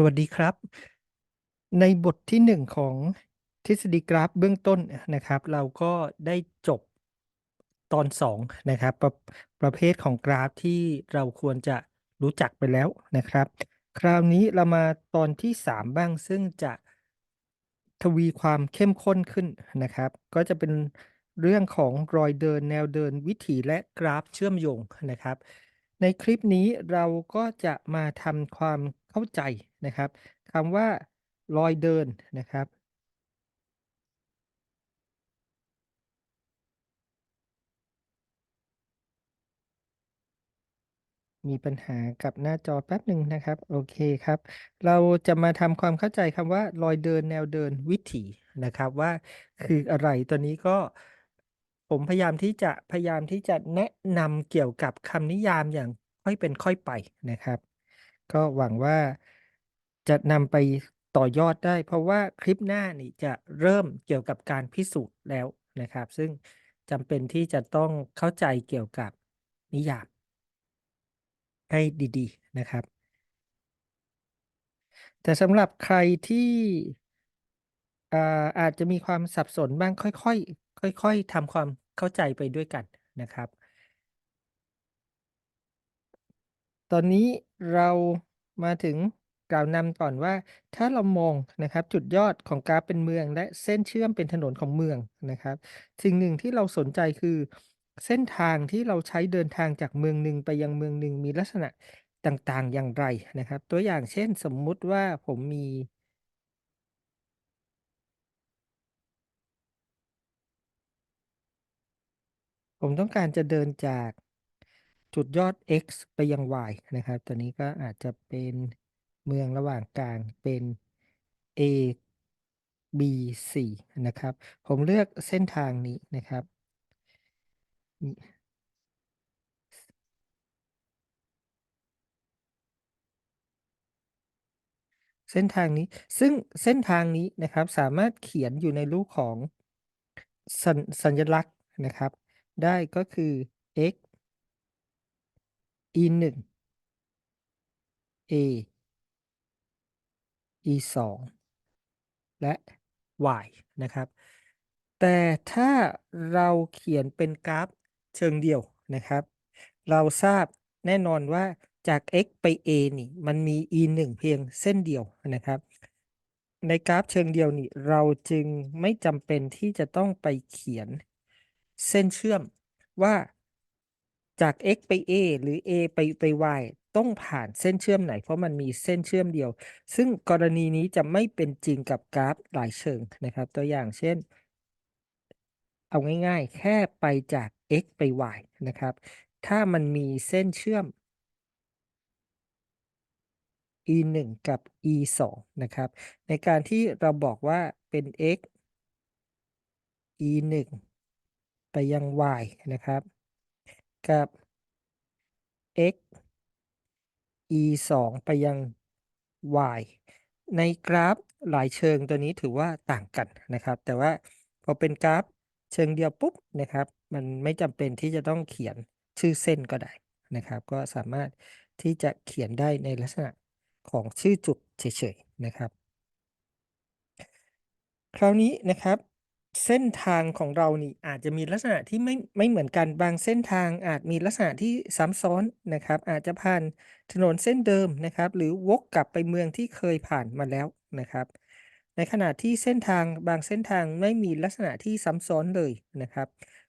สวัสดีครับ ในบทที่หนึ่งของทฤษฎีกราฟเบื้องต้นนะครับ เราก็ได้จบตอนสองนะครับประประเภทของกราฟที่เราควรจะรู้จักไปแล้วนะครับ คราวนี้เรามาตอนที่สามบ้างซึ่งจะทวีความเข้มข้นขึ้นนะครับ ก็จะเป็นเรื่องของรอยเดินแนวเดินวิถีและกราฟเชื่อมโยงนะครับ ในคลิปนี้เราก็จะมาทำความ เข้าใจนะครับคำว่ารอยเดินนะครับ มีปัญหากับหน้าจอแป๊บหนึ่งนะครับ โอเคครับ เราจะมาทำความเข้าใจคำว่ารอยเดินแนวเดินวิถีนะครับว่าคืออะไรตัวนี้ก็ผมพยายามที่จะพยายามที่จะแนะนำเกี่ยวกับคำนิยามอย่างค่อยเป็นค่อยไปนะครับ ก็หวังว่าจะนำไปต่อยอดได้ เพราะว่าคลิปหน้านี่จะเริ่มเกี่ยวกับการพิสูจน์แล้วนะครับ ซึ่งจำเป็นที่จะต้องเข้าใจเกี่ยวกับนิยามให้ดี ๆ นะครับ แต่สำหรับใครที่อ่อาจจะมีความสับสนบ้างค่อยๆค่อย ๆทำความเข้าใจไปด้วยกันนะครับ ตอนนี้เรามาถึงกล่าวนำก่อนว่า ถ้าเรามองนะครับจุดยอดของกราฟเป็นเมือง และเส้นเชื่อมเป็นถนนของเมืองนะครับ สิ่งหนึ่งที่เราสนใจคือ เส้นทางที่เราใช้เดินทางจากเมืองหนึ่งไปยังเมืองหนึ่งมีลักษณะต่างๆ อย่างไรนะครับ ตัวอย่างเช่นสมมุติว่าผมมีผมต้องการจะเดินจาก จุดยอด x ไปยัง y นะครับ ตัวนี้ก็อาจจะเป็นเมืองระหว่างกลางเป็น a b c นะครับ ผมเลือกเส้นทางนี้นะครับ เส้นทางนี้ ซึ่งเส้นทางนี้นะครับสามารถเขียนอยู่ในรูปของสสัญลักษณ์นะครับ ได้ก็คือ x e 1 a e 2และ y นะครับ แต่ถ้าเราเขียนเป็นกราฟเชิงเดี่ยวนะครับ เราทราบแน่นอนว่าจาก x ไป a นี่มันมี e 1เพียงเส้นเดียวนะครับ ในกราฟเชิงเดียวนี่เราจึงไม่จำเป็นที่จะต้องไปเขียนเส้นเชื่อมว่า จาก x ไป a หรือ a ไปไป y ต้องผ่านเส้นเชื่อมไหน เพราะมันมีเส้นเชื่อมเดียว ซึ่งกรณีนี้จะไม่เป็นจริงกับกราฟหลายเชิงนะครับ ตัวอย่างเช่น เอาง่าย ๆ แค่ไปจาก x ไป y นะครับ ถ้ามันมีเส้นเชื่อม e 1กับ e 2นะครับ ในการที่เราบอกว่าเป็น x e 1ไปยัง y นะครับ กับ x e 2ไปยัง y ในกราฟหลายเชิงตัวนี้ถือว่าต่างกันนะครับ แต่ว่าพอเป็นกราฟเชิงเดียวปุ๊บนะครับ มันไม่จำเป็นที่จะต้องเขียนชื่อเส้นก็ได้นะครับ ก็สามารถที่จะเขียนได้ในลักษณะของชื่อจุดเฉยๆนะครับ คราวนี้นะครับ เส้นทางของเรานี่อาจจะมีลักษณะที่ไม่ไม่เหมือนกันบางเส้นทางอาจมีลักษณะที่ซ้ำซ้อนนะครับ อาจจะผ่านถนนเส้นเดิมนะครับ หรือวกกลับไปเมืองที่เคยผ่านมาแล้วนะครับ ในขณะที่เส้นทางบางเส้นทางไม่มีลักษณะที่ซ้ำซ้อนเลยนะครับ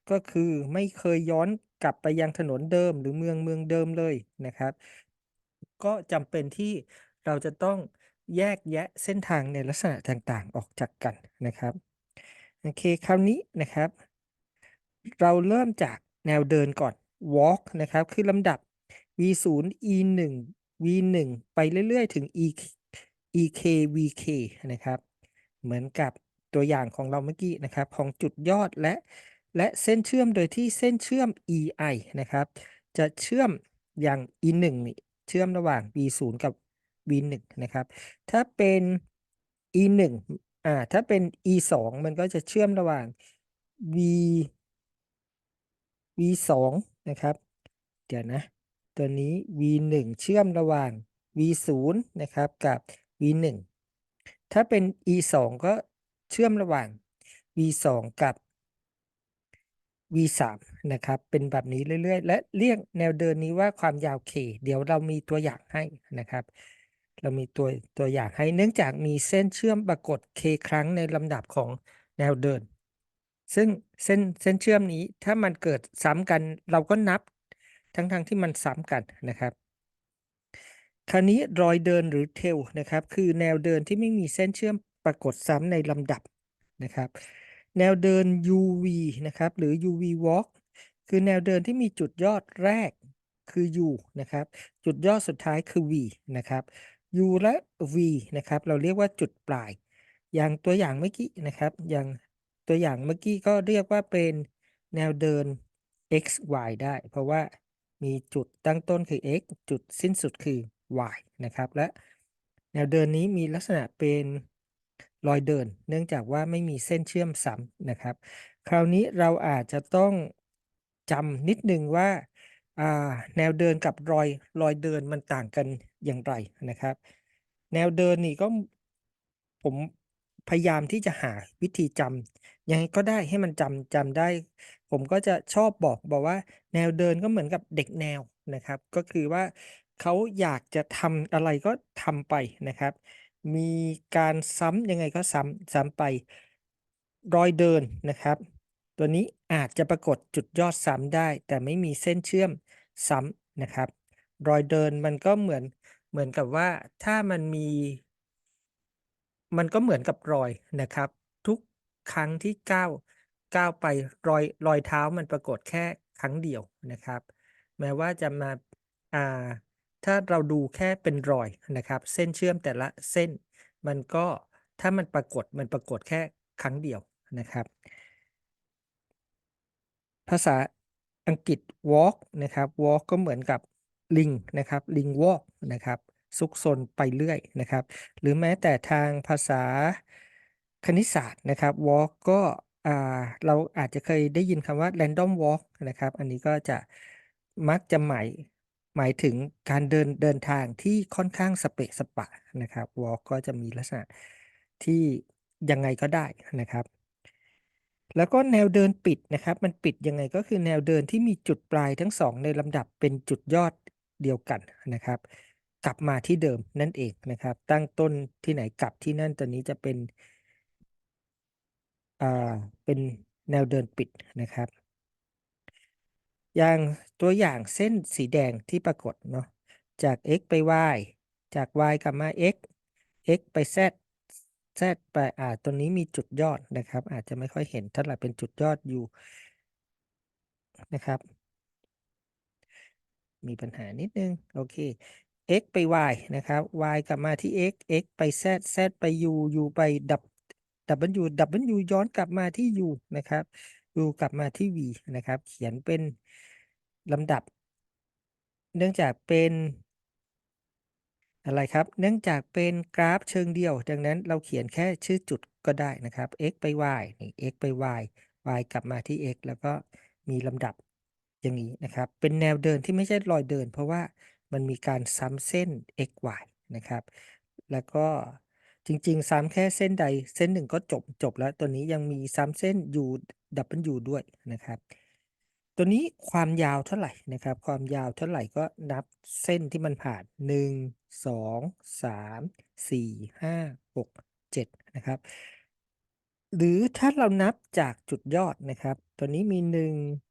ก็คือไม่เคยย้อนกลับไปยังถนนเดิม หรือเมืองเมืองเดิมเลยนะครับ ก็จำเป็นที่เราจะต้องแยกแยะเส้นทางในลักษณะต่างๆ ออกจากกันนะครับ โอเคคราวนี้นะครับ เราเริ่มจากแนวเดินก่อน walk นะครับ คือลำดับ v0 e1 v1 ไปเรื่อย ๆ ถึง e ek vk นะครับ เหมือนกับตัวอย่างของเราเมื่อกี้นะครับ ของจุดยอดและและเส้นเชื่อมโดยที่เส้นเชื่อม ei นะครับ จะเชื่อมอย่าง e1 นี่เชื่อมระหว่าง v0 กับ v1 นะครับ ถ้าเป็น e1 อ่า ถ้าเป็น e2 มันก็จะเชื่อมระหว่าง v v2 นะครับ เดี๋ยวนะ ตัวนี้ v1 เชื่อมระหว่าง v0 นย์นะครับกับ v1 ถ้าเป็น e2 ก็เชื่อมระหว่าง v2 กับ v3 นะครับ เป็นแบบนี้เรื่อยๆ และเรียกแนวเดินนี้ว่าความยาว k เดี๋ยวเรามีตัวอย่างให้นะครับ เรามีตัวตัวอย่างให้เนื่องจากมีเส้นเชื่อมปรากฏ k ครั้งในลำดับของแนวเดิน ซึ่งเส้นเส้นเชื่อมนี้ถ้ามันเกิดซ้ำกันเราก็นับทั้งๆทที่มันซ้ำกันนะครับ คราวนี้รอยเดินหรือเทลนะครับ คือแนวเดินที่ไม่มีเส้นเชื่อมปรากฏซ้ำในลำดับนะครับ แนวเดิน UV นะครับ หรือ UV walk คือแนวเดินที่มีจุดยอดแรกคือ U นะครับ จุดยอดสุดท้ายคือ V นะครับ U และ V นะครับ เราเรียกว่าจุดปลาย อย่างตัวอย่างเมื่อกี้นะครับ อย่างตัวอย่างเมื่อกี้ก็เรียกว่าเป็นแนวเดิน x y ได้ เพราะว่ามีจุดตั้งต้นคือ x จุดสิ้นสุดคือ y นะครับ และแนวเดินนี้มีลักษณะเป็นรอยเดิน เนื่องจากว่าไม่มีเส้นเชื่อมซ้ำนะครับ คราวนี้เราอาจจะต้องจำนิดนึงว่าแนวเดินกับรอยรอยเดินมันต่างกัน อย่างไรนะครับ แนวเดินนี่ก็ผมพยายามที่จะหาวิธีจำยังไงก็ได้ให้มันจำจำได้ ผมก็จะชอบบอกบอกว่า แนวเดินก็เหมือนกับเด็กแนวนะครับ ก็คือว่าเขาอยากจะทำอะไรก็ทำไปนะครับ มีการซ้ำยังไงก็ซ้ำซ้ำไปรอยเดินนะครับ ตัวนี้อาจจะปรากฏจุดยอดซ้ำได้ แต่ไม่มีเส้นเชื่อมซ้ำนะครับ รอยเดินมันก็เหมือน เหมือนกับว่าถ้ามันมี มันก็เหมือนกับรอยนะครับ ทุกครั้งที่ก้าวก้าวไปรอยรอยเท้ามันปรากฏแค่ครั้งเดียวนะครับ แม้ว่าจะมาอ่าถ้าเราดูแค่เป็นรอยนะครับ เส้นเชื่อมแต่ละเส้น มันก็ถ้ามันปรากฏมันปรากฏแค่ครั้งเดียวนะครับ ภาษาอังกฤษ walk นะครับ walk ก็เหมือนกับ ลิงนะครับลิง walk นะครับซุกซนไปเรื่อยนะครับ หรือแม้แต่ทางภาษาคณิตศาสตร์นะครับ walk ก็เราอาจจะเคยได้ยินคำว่า random walk นะครับ อันนี้ก็จะมักจะหมายหมายถึงการเดินเดินทางที่ค่อนข้างสเปะสปะนะครับ walk ก็จะมีลักษณะที่ยังไงก็ได้นะครับ แล้วก็แนวเดินปิดนะครับ มันปิดยังไงก็คือแนวเดินที่มีจุดปลายทั้งสองในลำดับเป็นจุดยอด เดียวกันนะครับ กลับมาที่เดิมนั่นเองนะครับ ตั้งต้นที่ไหนกลับที่นั่นตัวนี้จะเป็นอ่าเป็นแนวเดินปิดนะครับ อย่างตัวอย่างเส้นสีแดงที่ปรากฏเนาะจาก x ไป y จาก y กลับมา x x ไป z z ไปอ่าตัวนี้มีจุดยอดนะครับ อาจจะไม่ค่อยเห็นเท่าไหร่เป็นจุดยอดอยู่นะครับ มีปัญหานิดนึง โอเค x ไป y นะครับ y กลับมาที่ x x ไป z z ไป u u ไป w w ย้อนกลับมาที่ u นะครับ u กลับมาที่ v นะครับ เขียนเป็นลำดับ เนื่องจากเป็นอะไรครับ เนื่องจากเป็นกราฟเชิงเดียว ดังนั้นเราเขียนแค่ชื่อจุดก็ได้นะครับ x ไป y นี่ x ไป y y กลับมาที่ x แล้วก็มีลำดับ อย่างนี้นะครับ เป็นแนวเดินที่ไม่ใช่รอยเดิน เพราะว่ามันมีการซ้ำเส้น x y นะครับ แล้วก็จริงๆ ซ้ำแค่เส้นใดเส้นหนึ่งก็จบจบแล้วตัวนี้ยังมีซ้ำเส้น u w ด้วยนะครับ ตัวนี้ความยาวเท่าไหร่นะครับ ความยาวเท่าไหร่ก็นับเส้นที่มันผ่าน 1 2 3 4 5 6 7 นะครับหรือถ้าเรานับจากจุดยอดนะครับ ตัวนี้มี 1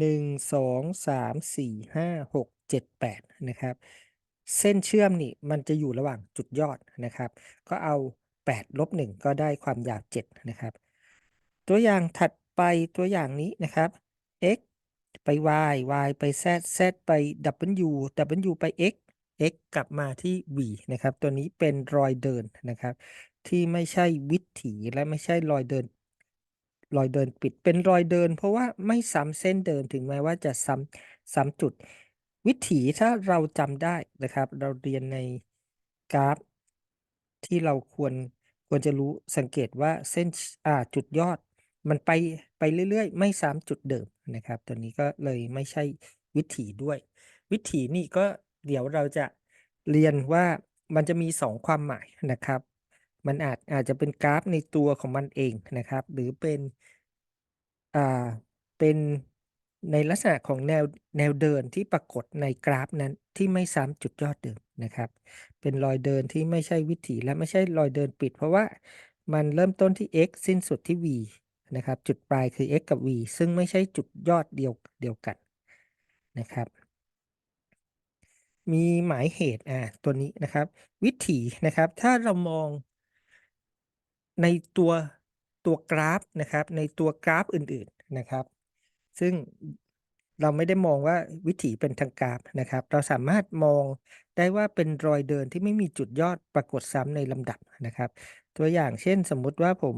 1 2 3 4 5 6 7 8 นะครับ เส้นเชื่อมนี่มันจะอยู่ระหว่างจุดยอดนะครับ ก็เอา 8 ลบ 1 ก็ได้ความยาว 7 นะครับ ตัวอย่างถัดไปตัวอย่างนี้นะครับ x ไป y y ไป z z ไป w w ไป x x กลับมาที่ v นะครับ ตัวนี้เป็นรอยเดินนะครับ ที่ไม่ใช่วิถีและไม่ใช่รอยเดิน รอยเดินปิดเป็นรอยเดิน เพราะว่าไม่ซ้ำเส้นเดินถึงแม้ว่าจะซ้ำซ้ำจุด วิถีถ้าเราจำได้นะครับ เราเรียนในกราฟ ที่เราควรควรจะรู้สังเกตว่าเส้นอ่าจุดยอด มันไปไปเรื่อยๆ ไม่ซ้ำจุดเดิมนะครับ ตัวนี้ก็เลยไม่ใช่วิถีด้วย วิถีนี่ก็เดี๋ยวเราจะเรียนว่ามันจะมี2ความหมายนะครับ มันอาจอาจจะเป็นกราฟในตัวของมันเองนะครับ หรือเป็นอ่าเป็นในลักษณะของแนวแนวเดินที่ปรากฏในกราฟนั้นที่ไม่ซ้ำจุดยอดเดิมนะครับ เป็นรอยเดินที่ไม่ใช่วิถีและไม่ใช่รอยเดินปิด เพราะว่ามันเริ่มต้นที่ x สิ้นสุดที่ v นะครับ จุดปลายคือ x กับ v ซึ่งไม่ใช่จุดยอดเดียวเดียวกันนะครับ มีหมายเหตุอ่าตัวนี้นะครับ วิถีนะครับ ถ้าเรามอง ในตัวตัวกราฟนะครับ ในตัวกราฟอื่นๆนะครับ ซึ่งเราไม่ได้มองว่าวิถีเป็นทางกราฟนะครับ เราสามารถมองได้ว่าเป็นรอยเดินที่ไม่มีจุดยอดปรากฏซ้ำในลำดับนะครับ ตัวอย่างเช่นสมมุติว่าผม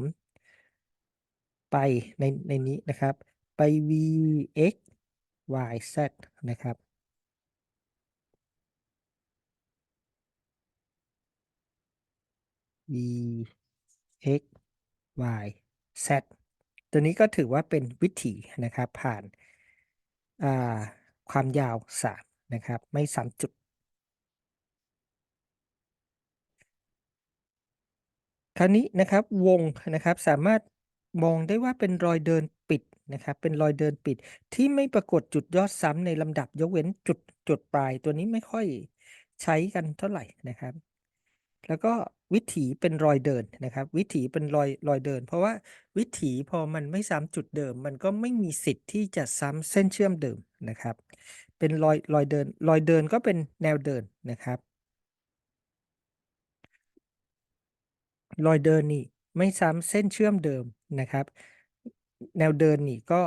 ไปในในนี้นะครับ ไป v x y z นะครับ v x y z ตัวนี้ก็ถือว่าเป็นวิถีนะครับผ่านาความยาว 3 นะครับ ไม่ซ้ำจุด คราวนี้นะครับวงนะครับสามารถมองได้ว่าเป็นรอยเดินปิดนะครับ เป็นรอยเดินปิดที่ไม่ปรากฏจุดยอดซ้ำในลำดับยกเว้นจุดจุดปลาย ตัวนี้ไม่ค่อยใช้กันเท่าไหร่นะครับ แล้วก็วิถีเป็นรอยเดินนะครับ วิถีเป็นรอยรอยเดิน เพราะว่าวิถีพอมันไม่ซ้ำจุดเดิม มันก็ไม่มีสิทธิ์ที่จะซ้ำเส้นเชื่อมเดิมนะครับ เป็นรอยรอยเดิน รอยเดินก็เป็นแนวเดินนะครับ รอยเดินนี่ไม่ซ้ำเส้นเชื่อมเดิมนะครับ แนวเดินนี่ก็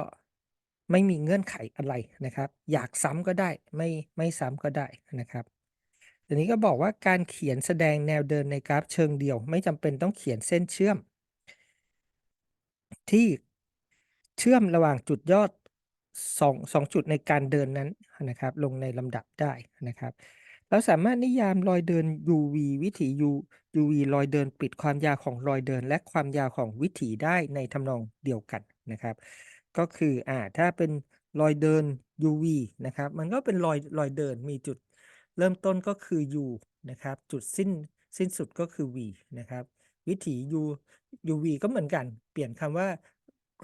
ไม่มีเงื่อนไขอะไรนะครับ อยากซ้ำก็ได้ไม่ไม่ซ้ำก็ได้นะครับ ทีนี้ก็บอกว่าการเขียนแสดงแนวเดินในกราฟเชิงเดี่ยว ไม่จำเป็นต้องเขียนเส้นเชื่อม ที่เชื่อมระหว่างจุดยอด2 2จุดในการเดินนั้นนะครับ ลงในลำดับได้นะครับเราสามารถนิยามรอยเดิน UV วิถี U UV รอยเดินปิดความยาวของรอยเดิน และความยาวของวิถีได้ในทำนองเดียวกันนะครับ ก็คืออ่าถ้าเป็นรอยเดิน UV นะครับ มันก็เป็นรอยรอยเดินมีจุด เริ่มต้นก็คือ U นะครับ จุดสิ้นสิ้นสุดก็คือ V นะครับ วิถี U UV ก็เหมือนกัน เปลี่ยนคำว่า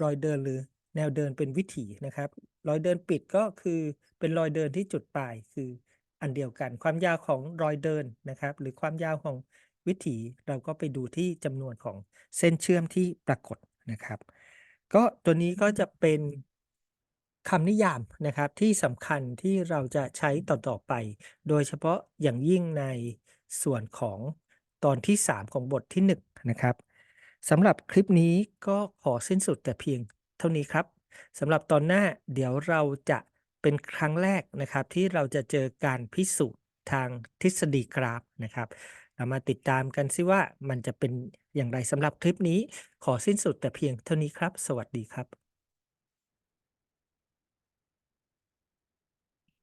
รอยเดินหรือแนวเดินเป็นวิถีนะครับ รอยเดินปิดก็คือเป็นรอยเดินที่จุดปลายคืออันเดียวกัน ความยาวของรอยเดินนะครับ หรือความยาวของวิถีเราก็ไปดูที่จำนวนของเส้นเชื่อมที่ปรากฏนะครับ ก็ตัวนี้ก็จะเป็น คำนิยามนะครับที่สำคัญที่เราจะใช้ต่อๆไป โดยเฉพาะอย่างยิ่งในส่วนของตอนที่ 3 ของบทที่ 1 นะครับสำหรับคลิปนี้ก็ขอสิ้นสุดแต่เพียงเท่านี้ครับสำหรับตอนหน้าเดี๋ยวเราจะเป็นครั้งแรกนะครับ ที่เราจะเจอการพิสูจน์ทางทฤษฎีกราฟนะครับ เรามาติดตามกันซิว่ามันจะเป็นอย่างไรสำหรับคลิปนี้ ขอสิ้นสุดแต่เพียงเท่านี้ครับ สวัสดีครับ